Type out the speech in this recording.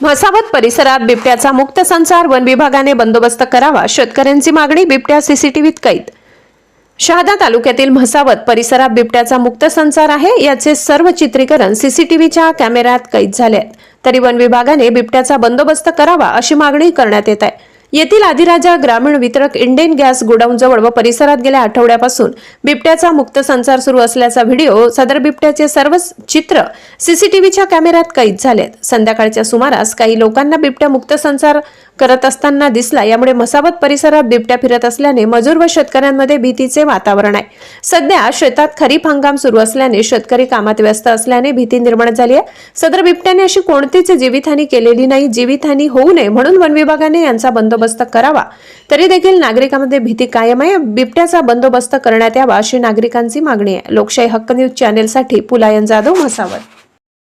म्हसावत परिसरात बिबट्याचा मुक्त संचार वन विभागाने बंदोबस्त करावा शेतकऱ्यांची मागणी बिबट्या सीसीटीव्हीत कैद. शहादा तालुक्यातील म्हसावत परिसरात बिबट्याचा मुक्त संचार आहे याचे सर्व चित्रीकरण सीसीटीव्हीच्या कॅमेऱ्यात कैद झाले आहेत तरी वन विभागाने बिबट्याचा बंदोबस्त करावा अशी मागणी करण्यात येत आहे. येथील आदिराजा ग्रामीण वितरक इंडेन गॅस गोडाऊनजवळ व परिसरात गेल्या आठवड्यापासून बिबट्याचा मुक्त संचार सुरू असल्याचा व्हिडिओ सदर बिबट्याचे सर्व चित्र सीसीटीव्हीच्या कॅमेऱ्यात कैद झालेत. संध्याकाळच्या सुमारास काही लोकांना बिबट्या मुक्त संचार करत असताना दिसला. यामुळे मसावत परिसरात बिबट्या फिरत असल्याने मजूर व शेतकऱ्यांमध्ये भीतीचे वातावरण आहे. सध्या शेतात खरीप हंगाम सुरू असल्याने शेतकरी कामात व्यस्त असल्याने भीती निर्माण झाली आहे. सदर बिबट्याने अशी कोणतीच जीवितहानी केलेली नाही. जीवितहानी होऊ नये म्हणून वन विभागाने यांचा बंदोबस्त करावा. तरी देखील नागरिकांमध्ये भीती कायम आहे. बिबट्याचा बंदोबस्त करण्यात यावा अशी नागरिकांची मागणी आहे. लोकशाही हक्क न्यूज चॅनेलसाठी पुलायन जाधव मसावत.